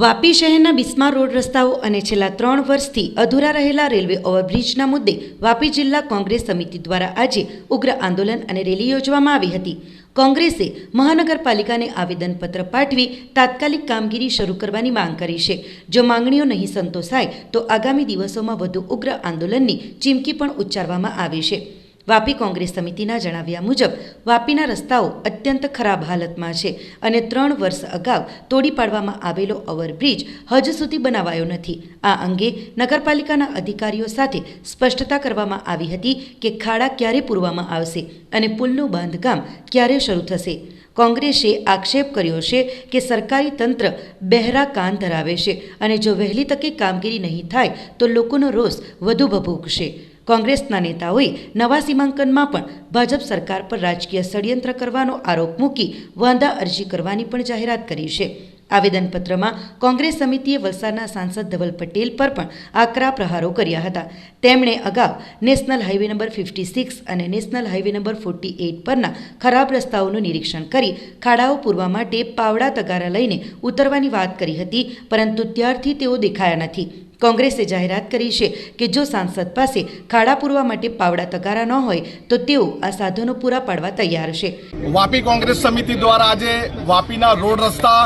વાપી શહેરના બિસ્માર રોડ રસ્તાઓ અને છેલ્લા ત્રણ વર્ષથી અધૂરા રહેલા રેલવે ઓવરબ્રિજના મુદ્દે વાપી જિલ્લા કોંગ્રેસ સમિતિ દ્વારા આજે ઉગ્ર આંદોલન અને રેલી યોજવામાં આવી હતી. કોંગ્રેસે મહાનગરપાલિકાને આવેદનપત્ર પાઠવી તાત્કાલિક કામગીરી શરૂ કરવાની માંગ કરી છે. જો માંગણીઓ નહીં સંતોષાય, તો આગામી દિવસોમાં વધુ ઉગ્ર આંદોલનની ચીમકી પણ ઉચ્ચારવામાં આવી છે. વાપી કોંગ્રેસ સમિતિના જણાવ્યા મુજબ વાપીના રસ્તાઓ અત્યંત ખરાબ હાલતમાં છે અને ત્રણ વર્ષ અગાઉ તોડી પાડવામાં આવેલો ઓવરબ્રિજ હજ સુધી બનાવાયો નથી. આ અંગે નગરપાલિકાના અધિકારીઓ સાથે સ્પષ્ટતા કરવામાં આવી હતી કે ખાડા ક્યારે પૂરવામાં આવશે અને પુલનું બાંધકામ ક્યારે શરૂ થશે. કોંગ્રેસે આક્ષેપ કર્યો છે કે સરકારી તંત્ર બહેરા કાન ધરાવે છે અને જો વહેલી તકે કામગીરી નહીં થાય તો લોકોનો રોષ વધુ ભભૂકશે. કોંગ્રેસના નેતાઓએ નવા સીમાંકનમાં પણ ભાજપ સરકાર પર રાજકીય ષડયંત્ર કરવાનો આરોપ મૂકી વાંધા અરજી કરવાની પણ જાહેરાત કરી છે. આવેદનપત્રમાં કોંગ્રેસ સમિતિએ વલસાડના સાંસદ ધવલ પટેલ પર પણ આકરા પ્રહારો કર્યા હતા. તેમણે અગાઉ national highway number fifty six અને national highway number forty eight પરના ખરાબ રસ્તાઓનું નિરીક્ષણ કરી ખાડાઓ પૂરવા માટે પાવડા તગારા લઈને ઉતરવાની વાત કરી હતી, પરંતુ ત્યારથી તેઓ દેખાયા નથી. કોંગ્રેસે જાહેરાત કરી છે કે જો સાંસદ પાસે ખાડા પૂરવા માટે પાવડા તગારા ન હોય, તો તેઓ આ સાધનો પૂરા પાડવા તૈયાર છે. વાપી કોંગ્રેસ સમિતિ દ્વારા આજે વાપીના રોડ રસ્તા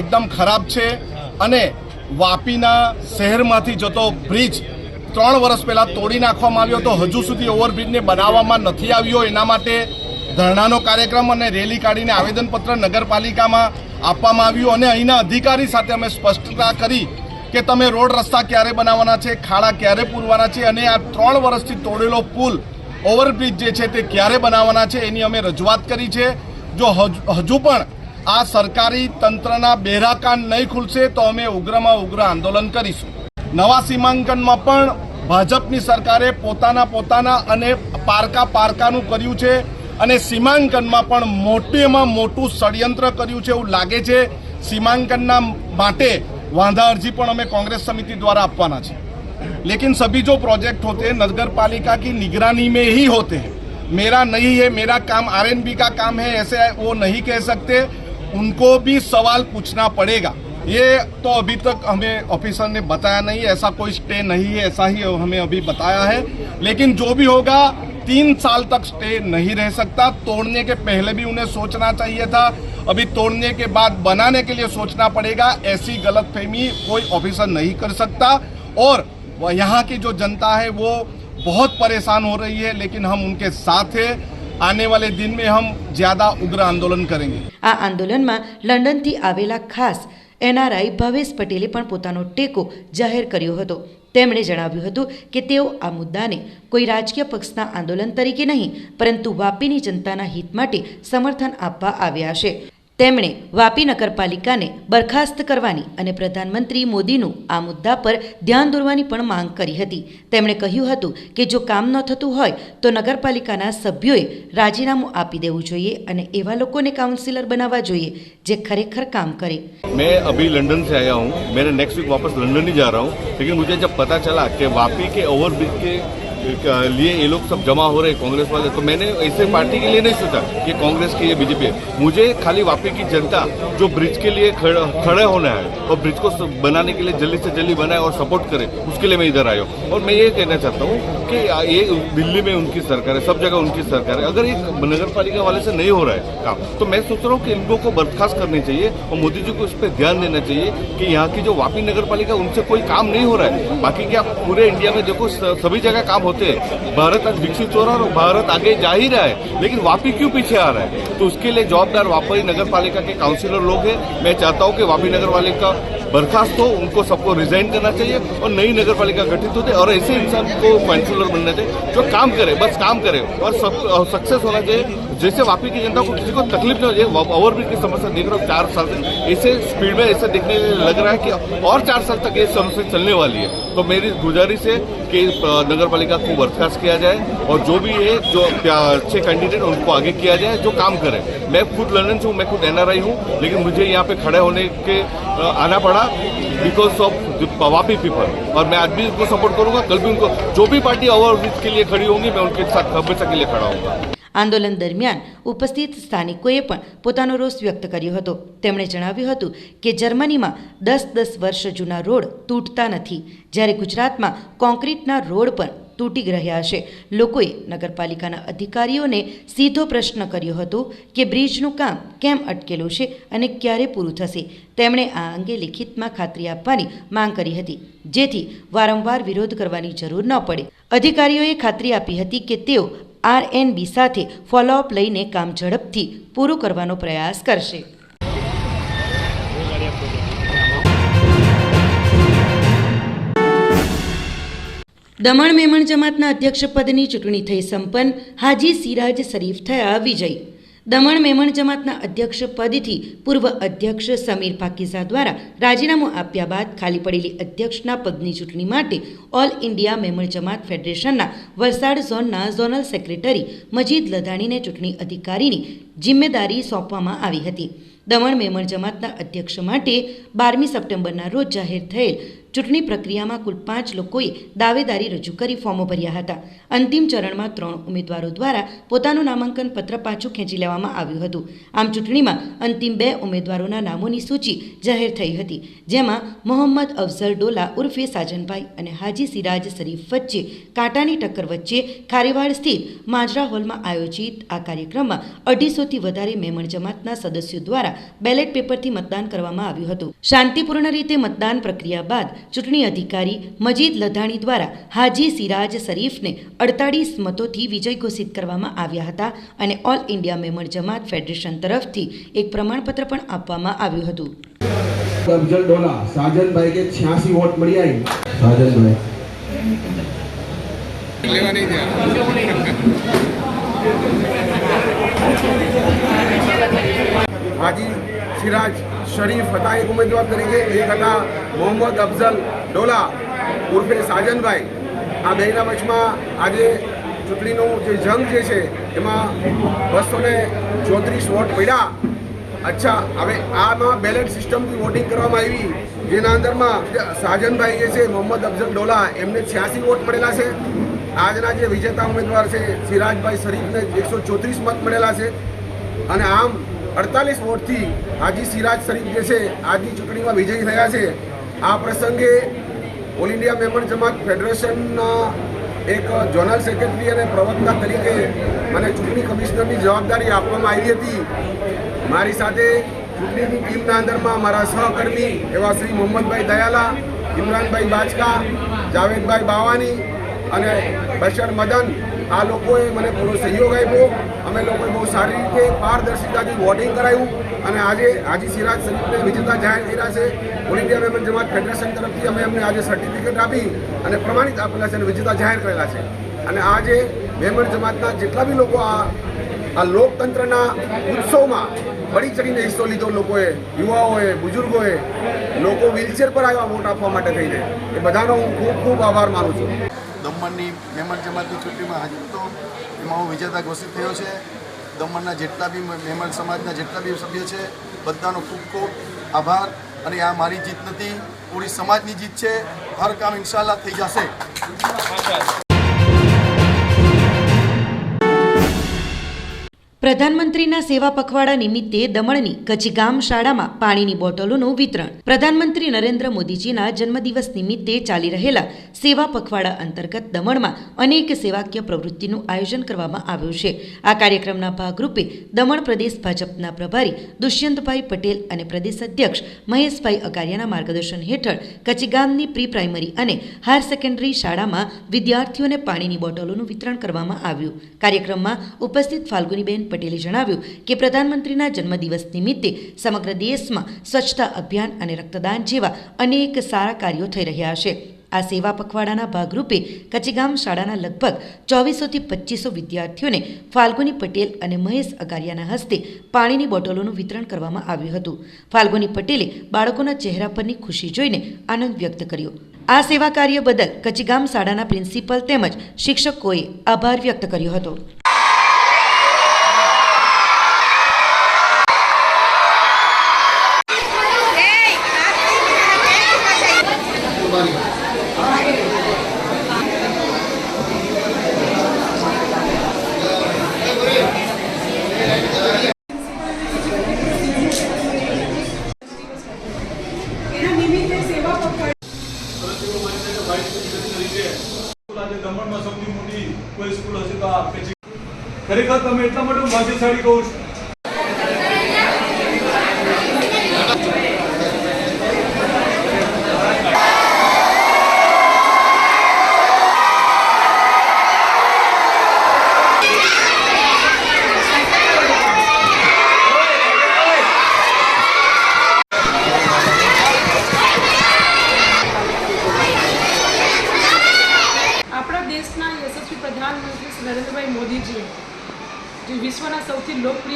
એકદમ ખરાબ છે અને વાપીના શહેરમાંથી જતો બ્રિજ ત્રણ વર્ષ પહેલાં તોડી નાખવામાં આવ્યો તો હજુ સુધી ઓવરબ્રિજને બનાવવામાં નથી આવ્યો. એના માટે ધરણાનો કાર્યક્રમ અને રેલી કાઢીને આવેદનપત્ર નગરપાલિકામાં આપવામાં આવ્યું અને અહીંના અધિકારી સાથે અમે સ્પષ્ટતા કરી કે તમે રોડ રસ્તા ક્યારે બનાવવાના છે, ખાડા ક્યારે પૂરવાના છે અને આ ત્રણ વર્ષથી તોડેલો પુલ, ઓવરબ્રિજ જે છે તે ક્યારે બનાવવાના છે એની અમે રજૂઆત કરી છે. જો હજુ પણ આ સરકારી તંત્રના બેરાકાન નહીં ખુલશે તો અમે ઉગ્રમાં ઉગ્ર આંદોલન કરીશું. નવા સીમાંકનમાં પણ ભાજપની સરકારે પોતાના પોતાના અને પારકા પારકાનું કર્યું છે અને સીમાંકનમાં પણ મોટેમાં મોટું ષડયંત્ર કર્યું છે એવું લાગે છે. સીમાંકનના માટે वांधा अर्जी पण हमें कांग्रेस समिति द्वारा अपवाना है लेकिन सभी जो प्रोजेक्ट होते हैं नगर पालिका की निगरानी में ही होते हैं. मेरा नहीं है, मेरा काम आरएनबी का काम है, ऐसे वो नहीं कह सकते. उनको भी सवाल पूछना पड़ेगा. ये तो अभी तक हमें ऑफिसर ने बताया नहीं, ऐसा कोई स्टे नहीं है, ऐसा ही हमें अभी बताया है. लेकिन जो भी होगा, तीन साल तक स्टे नहीं रह सकता. तोड़ने के पहले भी उन्हें सोचना चाहिए था अभी तोड़ने के बाद बनाने के लिए सोचना पड़ेगा ऐसी गलत फहमी कोई ऑफिसर नहीं कर सकता और वह यहाँ की जो जनता है वो बहुत परेशान हो रही है लेकिन हम उनके साथ हैं आने वाले दिन में हम ज़्यादा उग्र आंदोलन करेंगे આ આંદોલનમાં લંડનથી આવેલા ખાસ એનઆરઆઈ ભવેશ પટેલે પણ પોતાનો ટેકો જાહેર કર્યો હતો તેમણે જણાવ્યું હતું કે તેઓ આ મુદ્દાને કોઈ રાજકીય પક્ષના આંદોલન તરીકે નહીં પરંતુ વાપીની જનતાના હિત માટે સમર્થન આપવા આવ્યા છે તેમણે વાપી નગરપાલિકાને બરખાસ્ત કરવાની અને પ્રધાનમંત્રી મોદીનું આ મુદ્દા પર ધ્યાન દોરવાની પણ માંગ કરી હતી તેમણે કહ્યું હતું કે જો કામ ન થતું હોય તો નગરપાલિકાના સભ્યોએ રાજીનામું આપી દેવું જોઈએ અને એવા લોકોને કાઉન્સિલર બનાવવા જોઈએ જે ખરેખર કામ કરે मैं अभी लंदन से आया हूँ मेरे नेक्स्ट वीक वापस लंदन ही जा रहा हूँ लेकिन मुझे जब पता चला कि वापी के ओवरब्रिज के के लिए ये लोग सब जमा हो रहे हैं कांग्रेस वाले। तो मैंने ऐसे पार्टी के लिए नहीं सोचा कि कांग्रेस की ये बीजेपी है। मुझे खाली वापी की जनता जो ब्रिज के लिए खड़े खड़े होना है और ब्रिज को बनाने के लिए जल्दी से जल्दी बनाए और सपोर्ट करे, उसके लिए मैं इधर आया हूँ। और मैं ये कहना चाहता हूँ कि ये दिल्ली में उनकी सरकार है, सब जगह उनकी सरकार है। अगर ये नगर वाले से नहीं हो रहा है काम तो मैं सोच रहा हूँ कि इन लोगों को बर्खास्त करनी चाहिए और मोदी जी को इस पर ध्यान देना चाहिए कि यहाँ की जो वापी नगर उनसे कोई काम नहीं हो रहा है। बाकी क्या पूरे इंडिया में देखो सभी जगह काम होते भारत आज विकसित हो रहा है और भारत आगे जा ही रहा है, लेकिन वापी क्यों पीछे आ रहा है? तो उसके लिए जवाबदार वापी नगर पालिका के काउंसिलर लोग हैं। मैं चाहता हूँ कि वापी नगर पालिका बर्खास्त हो, उनको सबको रिजाइन करना चाहिए और नई नगर पालिका गठित होते और ऐसे इंसान को काउंसिलर बनना चाहिए जो काम करे, बस काम करे और सक्सेस होना चाहिए। जैसे वापी की जनता को किसी को तकलीफ़ नहीं हो ओवरब्रिज की समस्या देख रहा हूँ, चार साल ऐसे स्पीड में, ऐसा देखने लग रहा है कि और चार साल तक ये समस्या चलने वाली है। तो मेरी गुजारिश है कि नगर पालिका को बर्खास्त किया जाए और जो भी है, जो अच्छे कैंडिडेट उनको आगे किया जाए, जो काम करे। मैं खुद लंदन से हूँ, मैं खुद एनआरआई हूँ, लेकिन मुझे यहाँ पे खड़े होने के आना पड़ा बिकॉज़ ऑफ़ वापी पीपल और मैं आज भी उनको सपोर्ट करूँगा, कल भी उनको, जो भी पार्टी ओवरब्रिज के लिए खड़ी होंगी, मैं उनके साथ हमेशा के लिए खड़ा हूँगा આંદોલન દરમિયાન ઉપસ્થિત સ્થાનિકોએ પણ પોતાનો રોષ વ્યક્ત કર્યો હતો. તેમણે જણાવ્યું હતું કે જર્મનીમાં દસ દસ વર્ષ જૂના રોડ તૂટતા નથી. જ્યારે ગુજરાતમાં કોન્ક્રીટના રોડ પણ તૂટી રહ્યા છે લોકોએ નગરપાલિકાના અધિકારીઓને સીધો પ્રશ્ન કર્યો હતો કે બ્રિજનું કામ કેમ અટકેલું છે અને ક્યારે પૂરું થશે. તેમણે આ અંગે લિખિતમાં ખાતરી આપવાની માંગ કરી હતી. જેથી વારંવાર વિરોધ કરવાની જરૂર ન પડે. અધિકારીઓએ ખાતરી આપી હતી કે તેઓ આરએનબી સાથે ફોલોઅપ લઈને કામ ઝડપથી પૂરું કરવાનો પ્રયાસ કરશે. દમણ મેમણ જમાતના અધ્યક્ષપદની ચૂંટણી થઈ સંપન્ન હાજી સિરાજ શરીફ થયા વિજય. દમણ મેમણ જમાતના અધ્યક્ષ પદથી પૂર્વ અધ્યક્ષ સમીર પાકીઝા દ્વારા રાજીનામું આપ્યા બાદ ખાલી પડેલી અધ્યક્ષના પદની ચૂંટણી માટે ઓલ ઇન્ડિયા મેમણ જમાત ફેડરેશનના વલસાડ ઝોનના ઝોનલ સેક્રેટરી મજીદ લધાણીને ચૂંટણી અધિકારીની જિમ્મેદારી સોંપવામાં આવી હતી. દમણ મેમણ જમાતના અધ્યક્ષ માટે બારમી સપ્ટેમ્બરના રોજ જાહેર થયેલ ચૂંટણી પ્રક્રિયામાં કુલ પાંચ લોકોએ દાવેદારી રજૂ કરી ફોર્મો ભર્યા હતા. અંતિમ ચરણમાં ત્રણ ઉમેદવારો દ્વારા પોતાનું નામાંકન પત્ર પાછું ખેંચી લેવામાં આવ્યું હતું. આમ ચૂંટણીમાં અંતિમ બે ઉમેદવારોના નામોની સૂચિ જાહેર થઈ હતી, જેમાં મોહમ્મદ અફઝલ ડોલા ઉર્ફે સાજનભાઈ અને હાજી સિરાજ શરીફ વચ્ચે, કાંટાની ટક્કર વચ્ચે ખારીવાડ સ્થિત માજરા હોલમાં આયોજિત આ કાર્યક્રમમાં અઢીસોથી વધારે મેમણ જમાતના સદસ્યો દ્વારા બેલેટ પેપરથી મતદાન કરવામાં આવ્યું હતું. શાંતિપૂર્ણ રીતે મતદાન પ્રક્રિયા બાદ ચૂંટણી અધિકારી મજીદ લધાણી દ્વારા હાજી સિરાજ શરીફને અડતાળીસ મતોથી વિજય ઘોષિત કરવામાં આવ્યા હતા અને all India Memon Jamat federation તરફથી એક પ્રમાણપત્ર પણ આપવામાં આવ્યું હતું. અફજલ ડોલા સાજનભાઈ કે છ્યાસી વોટ મળી આવી? સાજનભાઈ. હાજી સિરાજ શરીફ હતા એક ઉમેદવાર તરીકે એક હતા મોહમ્મદ અફઝલ ડોલા ઉર્ફે સાજનભાઈ આ બેના વચમાં આજે ચૂંટણીનું જે જંગ જે છે, એમાં બસો ને ચોત્રીસ વોટ પડ્યા. અચ્છા, હવે આમાં બેલેટ સિસ્ટમથી વોટિંગ કરવામાં આવી, જેના અંદરમાં સાજનભાઈ જે છે, મોહમ્મદ અફઝલ ડોલા, એમને છ્યાસી વોટ મળેલા છે. આજના જે વિજેતા ઉમેદવાર છે, સિરાજભાઈ શરીફને એકસો ચોત્રીસ મત મળેલા છે. અને આમ અડતાલીસ વોટથી હાજી સિરાજ શરીફ જે છે, આજની ચૂંટણીમાં વિજયી થયા છે. આ પ્રસંગે ઓલ ઇન્ડિયા મેમ્બર જમાત ફેડરેશનના એક જોનલ સેક્રેટરી અને પ્રવક્તા તરીકે મને ચૂંટણી કમિશનરની જવાબદારી આપવામાં આવી હતી. મારી સાથે ચૂંટણીની ટીમના અંદરમાં મારા સહકર્મી એવા શ્રી મોહમ્મદભાઈ દયાલા, ઇમરાનભાઈ બાજકા, જાવેદભાઈ બાવાની અને બશર મદન આ લોકોએ મને પૂરો સહયોગ આપ્યો. અમે લોકોએ બહુ સારી રીતે પારદર્શિતાથી વોટિંગ કરાયું અને આજે હાજી સિરાજ શરીફને વિજેતા જાહેર કર્યા છે. All India Memon Jamat federation તરફથી અમે એમને આજે સર્ટિફિકેટ આપી અને પ્રમાણિત આપેલા છે અને વિજેતા જાહેર કરેલા છે. અને આજે મેમન જમાતના જેટલા બી લોકો આ આ લોકતંત્રના ઉત્સવમાં બળી ચડીને હિસ્સો લીધો, લોકોએ, યુવાઓએ, બુઝુર્ગોએ, લોકો વ્હીલચેર પર આવ્યા, વોટ આપવા માટે થઈને. એ બધાનો હું ખૂબ ખૂબ આભાર માનું છું. દમણની મેમણ જમાતની ચૂંટણીમાં હાજર હતો. એમાં હું વિજેતા ઘોષિત થયો છે. દમણના જેટલા બી મેમણ સમાજના જેટલા બી સભ્ય છે, બધાનો ખૂબ ખૂબ આભાર. અને આ મારી જીત નથી, પૂરી સમાજની જીત છે. હર કામ ઇન્શાલ્લાહ થઈ જશે. પ્રધાનમંત્રીના સેવા પખવાડા નિમિત્તે દમણની કચીગામ શાળામાં પાણીની બોટલોનું વિતરણ. પ્રધાનમંત્રી નરેન્દ્ર મોદીજીના જન્મદિવસ નિમિત્તે ચાલી રહેલા સેવા પખવાડા અંતર્ગત દમણમાં અનેક સેવાકીય પ્રવૃત્તિનું આયોજન કરવામાં આવ્યું છે. આ કાર્યક્રમના ભાગરૂપે દમણ પ્રદેશ ભાજપના પ્રભારી દુષ્યંતભાઈ પટેલ અને પ્રદેશ અધ્યક્ષ મહેશભાઈ અકારિયાના માર્ગદર્શન હેઠળ કચીગામની પ્રી પ્રાઇમરી અને હાયર સેકન્ડરી શાળામાં વિદ્યાર્થીઓને પાણીની બોટલોનું વિતરણ કરવામાં આવ્યું. કાર્યક્રમમાં ઉપસ્થિત ફાલ્ગુનીબેન પટેલે જણાવ્યું કે પ્રધાનમંત્રીના જન્મદિવસ નિમિત્તે સમગ્ર દેશમાં સ્વચ્છતા અભિયાન અને રક્તદાન જેવા અનેક સારા કાર્યો થઈ રહ્યા છે. આ સેવા પખવાડાના ભાગરૂપે કચીગામ શાળાના લગભગ ચોવીસોથી પચીસો વિદ્યાર્થીઓને ફાલ્ગુની પટેલ અને મહેશ અગારિયાના હસ્તે પાણીની બોટલોનું વિતરણ કરવામાં આવ્યું હતું. ફાલ્ગુની પટેલે બાળકોના ચહેરા પરની ખુશી જોઈને આનંદ વ્યક્ત કર્યો. આ સેવા કાર્ય બદલ કચીગામ શાળાના પ્રિન્સિપલ તેમજ શિક્ષકોએ આભાર વ્યક્ત કર્યો હતો. તમે એટલા માટે હું ભાગ્યશાળી કહું છું આપણા દેશના યશસ્વી પ્રધાનમંત્રી શ્રી નરેન્દ્રભાઈ મોદીજી જે વિશ્વના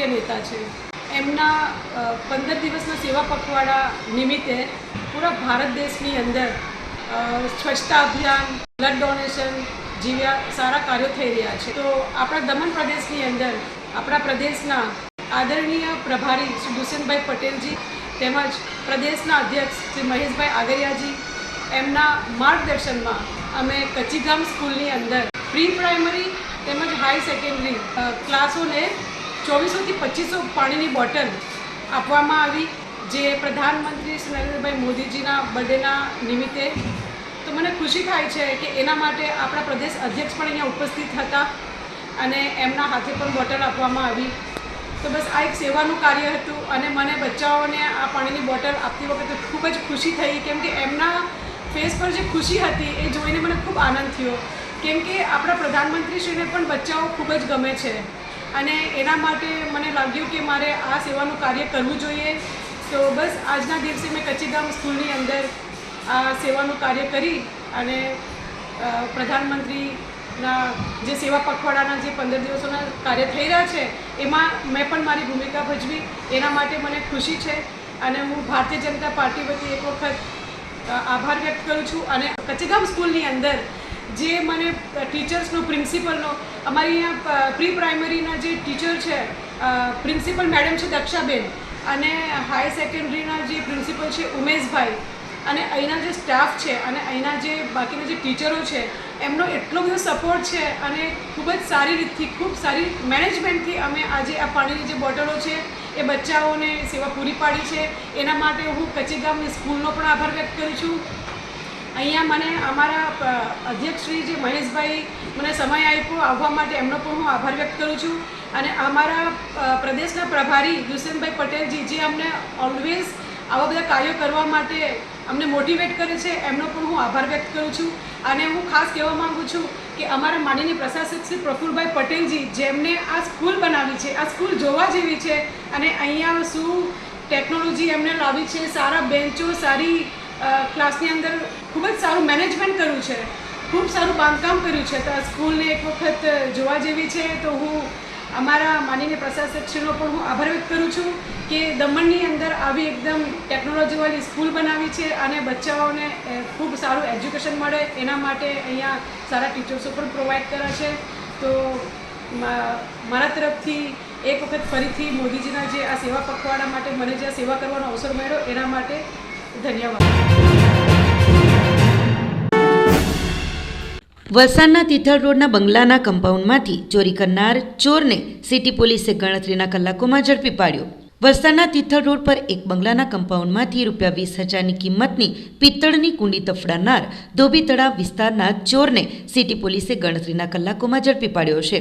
સૌથી નેતા છે. એમના પંદર દિવસના સેવા પખવાડા નિમિત્તે પૂરા ભારત દેશની અંદર સ્વચ્છતા અભિયાન, બ્લડ ડોનેશન જેવા સારા કાર્યો થઈ રહ્યા છે. તો આપણા દમણ પ્રદેશની અંદર, આપણા પ્રદેશના આદરણીય પ્રભારી શ્રી દુષ્યંતભાઈ પટેલજી તેમજ પ્રદેશના અધ્યક્ષ શ્રી મહેશભાઈ આગરિયાજી, એમના માર્ગદર્શનમાં અમે કચ્ચીગામ સ્કૂલની અંદર, પ્રી પ્રાઇમરી તેમજ હાઈ સેકન્ડરી ક્લાસોને ચોવીસોથી પચીસો પાણીની બોટલ આપવામાં આવી, જે પ્રધાનમંત્રી શ્રી નરેન્દ્રભાઈ મોદીજીના બર્થડેના નિમિત્તે. તો મને ખુશી થાય છે કે એના માટે આપણા પ્રદેશ અધ્યક્ષ પણ અહીંયા ઉપસ્થિત હતા અને એમના હાથે પણ બોટલ આપવામાં આવી. તો બસ આ એક સેવાનું કાર્ય હતું અને મને બચ્ચાઓને આ પાણીની બોટલ આપતી વખતે ખૂબ જ ખુશી થઈ, કેમ કે એમના ફેસ પર જે ખુશી હતી એ જોઈને મને ખૂબ આનંદ થયો. કેમ કે આપણા પ્રધાનમંત્રીશ્રીને પણ બચ્ચાઓ ખૂબ જ ગમે છે. અને એના માટે મને લાગ્યું કે મારે આ સેવાનું કાર્ય કરવું જોઈએ. તો બસ આજના દિવસે મેં કચ્છીધામ સ્કૂલની અંદર આ સેવાનું કાર્ય કરી અને પ્રધાનમંત્રીના જે સેવા પખવાડાના જે પંદર દિવસોના કાર્ય થઈ રહ્યા છે, એમાં મેં પણ મારી ભૂમિકા ભજવી. એના માટે મને ખુશી છે અને હું ભારતીય જનતા પાર્ટી વતી એક વખત આભાર વ્યક્ત કરું છું. અને કચ્ચગામ સ્કૂલની અંદર જે મને ટીચર્સનો, પ્રિન્સિપલનો અમારી અહીંયા પ્રી પ્રાઇમરીના જે ટીચર છે પ્રિન્સિપલ મેડમ છે દક્ષાબેન અને હાઈ સેકન્ડરીના જે પ્રિન્સિપલ છે ઉમેશભાઈ અને અહીંના જે સ્ટાફ છે અને અહીંના જે બાકીના જે ટીચરો છે, એમનો એટલો બધો સપોર્ટ છે અને ખૂબ જ સારી રીતથી, ખૂબ સારી મેનેજમેન્ટથી અમે આજે આ પાણીની જે બોટલો છે, એ બચ્ચાઓને સેવા પૂરી પાડી છે. એના માટે હું કચ્ચીગામની સ્કૂલનો પણ આભાર વ્યક્ત કરું છું. અહીંયા મને અમારા અધ્યક્ષ શ્રી જે મહેશભાઈ મને સમય આપ્યો, આવવા માટે એમનો પણ હું આભાર વ્યક્ત કરું છું. અને અમારા પ્રદેશના પ્રભારી દુષ્યંતભાઈ પટેલજી જે અમને ઓલવેઝ આવા બધા કાર્યો કરવા માટે અમને મોટિવેટ કરે છે, એમનો પણ હું આભાર વ્યક્ત કરું છું. અને હું ખાસ કહેવા માગું છું કે અમારા માનનીય પ્રશાસક શ્રી પ્રફુલભાઈ પટેલજી જેમને આ સ્કૂલ બનાવી છે, આ સ્કૂલ જોવા જેવી છે અને અહીંયા શું ટેકનોલોજી એમને લાવી છે, સારા બેન્ચો, સારી ક્લાસની અંદર ખૂબ જ સારું મેનેજમેન્ટ કર્યું છે. ખૂબ સારું બાંધકામ કર્યું છે. તો આ સ્કૂલને એક વખત જોવા જેવી છે તો હું અમારા માનીને પ્રશાસકશ્રીનો પણ હું આભાર વ્યક્ત કરું છું કે દમણની અંદર આવી એકદમ ટેકનોલોજીવાળી સ્કૂલ બનાવી છે અને બચ્ચાઓને ખૂબ સારું એજ્યુકેશન મળે. એના માટે અહીંયા સારા ટીચર્સો પણ પ્રોવાઈડ કરે છે. તો મારા તરફથી એક વખત ફરીથી મોદીજીના જે આ સેવા પખવાડા માટે મને જે સેવા કરવાનો અવસર મળ્યો એના માટે ધન્યવાદ. વલસાડના તિથલ રોડના બંગલાના કમ્પાઉન્ડમાંથી ચોરી કરનાર ચોરને સિટી પોલીસે ગણતરીના કલાકોમાં ઝડપી પાડ્યો. વલસાડના તિથલ રોડ પર એક બંગલાના કમ્પાઉન્ડમાંથી રૂપિયા વીસ હજારની કિંમતની પિત્તળની કુંડી તફડાનાર ધોબી તળાવ વિસ્તારના ચોરને સિટી પોલીસે ગણતરીના કલાકોમાં ઝડપી પાડ્યો છે.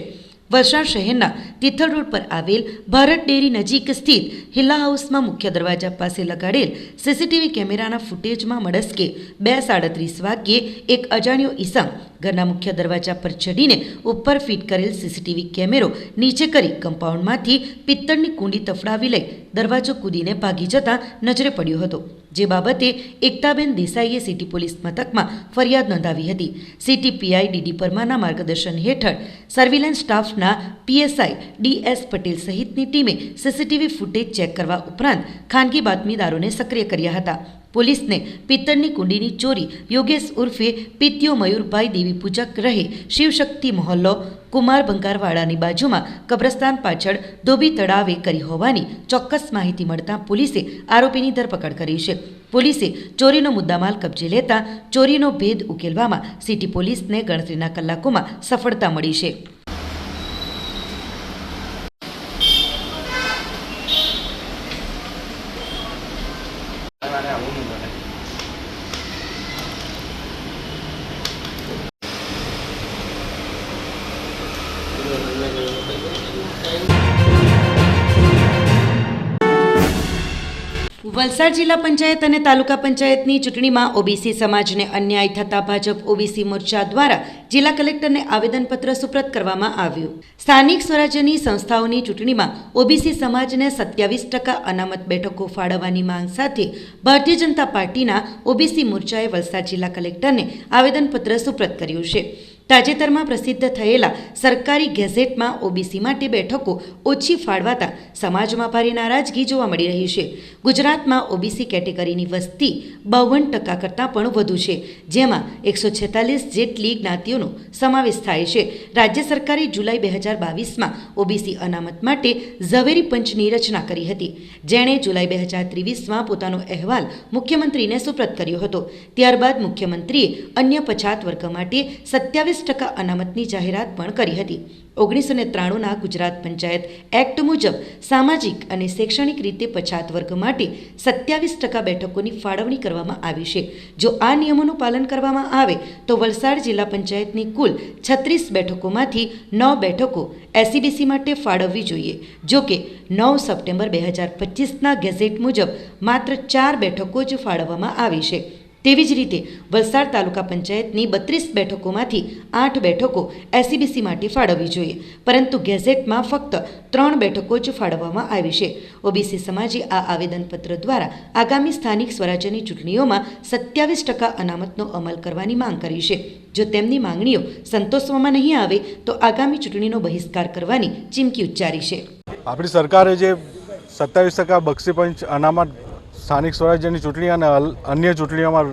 વલસાડ શહેરના તિથલ રોડ પર આવેલ ભારત ડેરી નજીક સ્થિત હિલ્લા હાઉસમાં મુખ્ય દરવાજા પાસે લગાડેલ સીસીટીવી કેમેરાના ફૂટેજમાં મળસ્કે બે સાડત્રીસ વાગ્યે એક અજાણ્યો ઈસમ ઘરના મુખ્ય દરવાજા પર ચડીને ઉપર ફિટ કરેલ સીસીટીવી કેમેરો નીચે કરી કમ્પાઉન્ડમાંથી પિત્તળની કુંડી તફડાવી લઈ દરવાજો કૂદીને ભાગી જતા નજરે પડ્યો હતો. જે બાબતે એકતાબેન દેસાઈએ સિટી પોલીસ મથકમાં ફરિયાદ નોંધાવી હતી. સિટી પીઆઈ ડીડી પરમારના માર્ગદર્શન હેઠળ સર્વિલન્સ સ્ટાફના પીએસઆઈ ડીએસ પટેલ સહિતની ટીમે સીસીટીવી ફૂટેજ ચેક કરવા ઉપરાંત ખાનગી બાતમીદારોને સક્રિય કર્યા હતા. પોલીસને પિત્તળની કુંડીની ચોરી. યોગેશ ઉર્ફે પિત્યો મયુરભાઈ દેવી પૂજક રહે. શિવશક્તિ મહોલ્લો, કુમાર બંગારવાડાની બાજુમાં કબ્રસ્તાન પાછળ ધોબી તળાવે કરી હોવાની ચોક્કસ માહિતી મળતા પોલીસે આરોપીની ધરપકડ કરી છે. પોલીસે ચોરીનો મુદ્દામાલ કબજે લેતા ચોરીનો ભેદ ઉકેલવામાં સિટી પોલીસને ગણતરીના કલાકોમાં સફળતા મળી છે. વલસાડ જિલ્લા પંચાયત અને તાલુકા પંચાયતની ચૂંટણીમાં ઓબીસી સમાજને અન્યાય થતા ભાજપ ઓબીસી મોરચા દ્વારા જિલ્લા કલેક્ટરને આવેદનપત્ર સુપ્રત કરવામાં આવ્યું. સ્થાનિક સ્વરાજ્યની સંસ્થાઓની ચૂંટણીમાં ઓબીસી સમાજને સત્યાવીસ ટકા અનામત બેઠકો ફાળવવાની માંગ સાથે ભારતીય જનતા પાર્ટીના ઓબીસી મોરચાએ વલસાડ જિલ્લા કલેક્ટરને આવેદનપત્ર સુપ્રત કર્યું છે. તાજેતરમાં પ્રસિદ્ધ થયેલા સરકારી ગેઝેટમાં ઓબીસી માટે બેઠકો ઓછી ફાળવાતા સમાજમાં ભારે નારાજગી જોવા મળી રહી છે. ગુજરાતમાં ઓબીસી કેટેગરીની વસ્તી બાવન ટકા કરતાં પણ વધુ છે, જેમાં એકસો છેતાલીસ જેટલી જ્ઞાતિઓનો સમાવેશ થાય છે. રાજ્ય સરકારે જુલાઈ બે હજાર બાવીસમાં ઓબીસી અનામત માટે ઝવેરી પંચની રચના કરી હતી. જેણે જુલાઈ બે હજાર ત્રેવીસમાં પોતાનો અહેવાલ મુખ્યમંત્રીને સુપ્રત કર્યો હતો. ત્યારબાદ મુખ્યમંત્રીએ અન્ય પછાત વર્ગ માટે સત્યાવીસ ટકા અનામતની જાહેરાત પણ કરી હતી. ઓગણીસો ને ત્રાણુંના ગુજરાત પંચાયત એક્ટ મુજબ સામાજિક અને શૈક્ષણિક રીતે પછાત વર્ગ માટે સત્યાવીસ ટકા બેઠકોની ફાળવણી કરવામાં આવી છે. જો આ નિયમોનું પાલન કરવામાં આવે, તો વલસાડ જિલ્લા પંચાયતની કુલ છત્રીસ બેઠકોમાંથી નવ બેઠકો એસસીબીસી માટે ફાળવવી જોઈએ. જો કે, નવ સપ્ટેમ્બર બે હજાર પચીસના ગેઝેટ મુજબ માત્ર ચાર બેઠકો જ ફાળવવામાં આવી છે. તેવી જ રીતે વલસાડ તાલુકા પંચાયતની બત્રીસ બેઠકોમાંથી આઠ બેઠકો એસસીબીસી માટે ફાળવવી જોઈએ. પરંતુ ગેઝેટમાં ફક્ત ત્રણ બેઠકો જ ફાળવવામાં આવી છે. ઓબીસી સમાજે આ આવેદનપત્ર દ્વારા આગામી સ્થાનિક સ્વરાજ્યની ચૂંટણીઓમાં સત્યાવીસ ટકા અનામતનો અમલ કરવાની માંગ કરી છે. જો તેમની માંગણીઓ સંતોષવામાં નહીં આવે, તો આગામી ચૂંટણીનો બહિષ્કાર કરવાની ચીમકી ઉચ્ચારી છે. આપણી સરકારે જે સત્તાવીસ ટકા બક્ષીપંચ અનામત સ્થાનિક સ્વરાજ્યની ચૂંટણી અને અન્ય ચૂંટણીઓમાં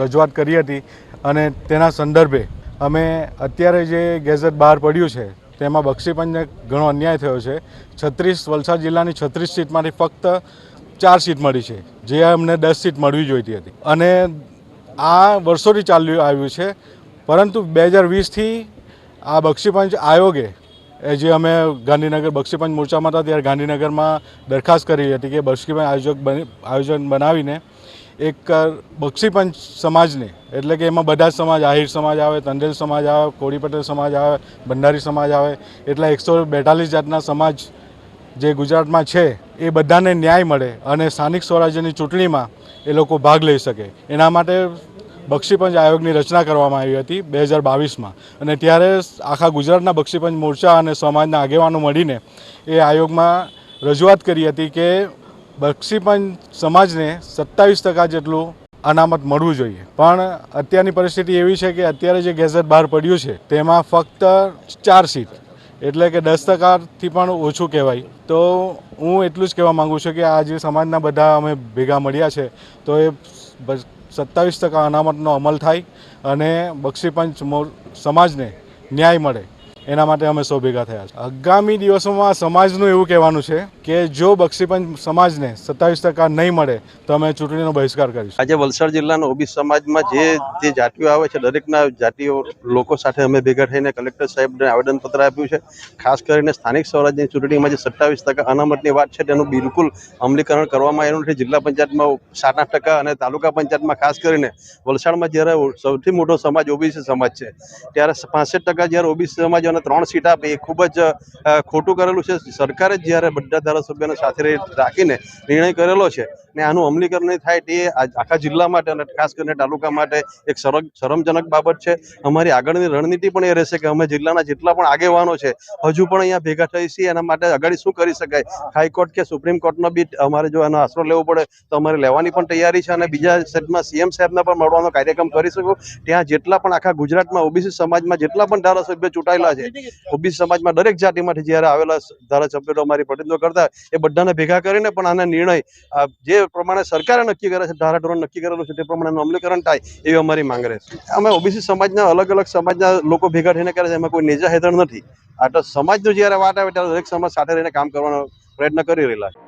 રજૂઆત કરી હતી અને તેના સંદર્ભે અમે અત્યારે જે ગેઝેટ બહાર પડ્યું છે, તેમાં બક્ષીપંચને ઘણો અન્યાય થયો છે. છત્રીસ, વલસાડ જિલ્લાની છત્રીસ સીટમાંથી ફક્ત ચાર સીટ મળી છે, જે અમને દસ સીટ મળવી જોઈતી હતી. અને આ વર્ષોથી ચાલ્યું આવ્યું છે, પરંતુ બે હજાર વીસથી આ બક્ષીપંચ આયોગે એ જે અમે ગાંધીનગર બક્ષીપંચ મોરચામાં હતા ત્યારે ગાંધીનગરમાં દરખાસ્ત કરી હતી કે બક્ષીપંચ આયોજક આયોજન બનાવીને એક બક્ષીપંચ સમાજને, એટલે કે એમાં બધા સમાજ, આહિર સમાજ આવે તંડેલ સમાજ આવે, કોળી પટેલ સમાજ આવે ભંડારી સમાજ આવે, એટલા એકસો બેતાલીસ જાતના સમાજ જે ગુજરાતમાં છે, એ બધાને ન્યાય મળે અને સ્થાનિક સ્વરાજ્યની ચૂંટણીમાં એ લોકો ભાગ લઈ શકે. એના માટે બક્ષીપંચ આયોગની રચના કરવામાં આવી હતી બે હજાર બાવીસમાં અને ત્યારે આખા ગુજરાતના બક્ષીપંચ મોરચા અને સમાજના આગેવાનો મળીને એ આયોગમાં રજૂઆત કરી હતી કે બક્ષીપંચ સમાજને સત્તાવીસ ટકા જેટલું અનામત મળવું જોઈએ. પણ અત્યારની પરિસ્થિતિ એવી છે કે અત્યારે જે ગેઝેટ બહાર પડ્યું છે, તેમાં ફક્ત ચાર સીટ, એટલે કે દસ ટકાથી પણ ઓછું કહેવાય. તો હું એટલું જ કહેવા માગું છું કે આ જે સમાજના બધા અમે ભેગા મળ્યા છે, તો એ સત્તાવીસ ટકા અનામતનો અમલ થાય અને બક્ષીપંચ સમાજને ન્યાય મળે. એના માટે અમે સૌ ભેગા થયા છે. આગામી દિવસોમાં સમાજનું એવું કહેવાનું છે કે જો બક્ષીપંચ સમાજને સત્તાવીસ ટકા નહીં મળે, તો અમે ચૂંટણીનો બહિષ્કાર કરીશું. આજે વલસાડ જિલ્લાના ઓબીસી સમાજમાં જે જે જાતિઓ આવે છે, દરેકના જાતિઓ લોકો સાથે અમે ભેગા થઈને કલેક્ટર સાહેબને આવેદનપત્ર આપ્યું છે. ખાસ કરીને સ્થાનિક સ્વરાજ્યની ચૂંટણીમાં જે સત્તાવીસ ટકા અનામતની વાત છે, તેનું બિલકુલ અમલીકરણ કરવામાં આવ્યું નથી જિલ્લા પંચાયતમાં સાત આઠ ટકા અને તાલુકા પંચાયતમાં ખાસ કરીને વલસાડમાં જ્યારે સૌથી મોટો સમાજ ઓબીસી સમાજ છે, ત્યારે પાસઠ ટકા જ્યારે ઓબીસી સમાજ અને ત્રણ સીટ આપે. એ ખૂબ જ ખોટું કરેલું છે. સરકારે જ જ્યારે બધા ધારાસભ્યોને સાથે રાખીને નિર્ણય કરેલો છે ને આનું અમલીકરણ થાય તે આખા જિલ્લા માટે અને ખાસ કરીને તાલુકા માટે એક શરમ શરમજનક બાબત છે. અમારી આગળની રણનીતિ પણ એ રહેશે કે અમે જિલ્લાના જેટલા પણ આગેવાનો છે, હજુ પણ અહીંયા ભેગા થઈ છીએ. એના માટે આગળ શું કરી શકાય? હાઈકોર્ટ કે સુપ્રીમ કોર્ટનો બી અમારે જો એનો આશરો લેવો પડે તો અમારે લેવાની પણ તૈયારી છે અને બીજા સેટમાં સીએમ સાહેબને પણ મળવાનો કાર્યક્રમ કરી શકું. ત્યાં જેટલા પણ આખા ગુજરાતમાં ઓબીસી સમાજમાં જેટલા પણ ધારાસભ્યો ચૂંટાયેલા છે, ઓબીસી સમાજમાં દરેક જાતિમાંથી જ્યારે આવેલા ધારાસભ્યો અમારી પ્રતિનિધિત્વ કરતા, એ બધાને ભેગા કરીને પણ આના નિર્ણય જે પ્રમાણે સરકારે નક્કી કરે છે, ધારાધોરણ નક્કી કરેલું છે, તે પ્રમાણેનું અમલીકરણ થાય એવી અમારી માંગ રહેશે અમે ઓબીસી સમાજના અલગ અલગ સમાજના લોકો ભેગા થઈને કરે છે, એમાં કોઈ નેજા હેઠળ નથી. આ તો સમાજનું જ્યારે વાત આવે ત્યારે દરેક સમાજ સાથે રહીને કામ કરવાનો પ્રયત્ન કરી રહેલા છે.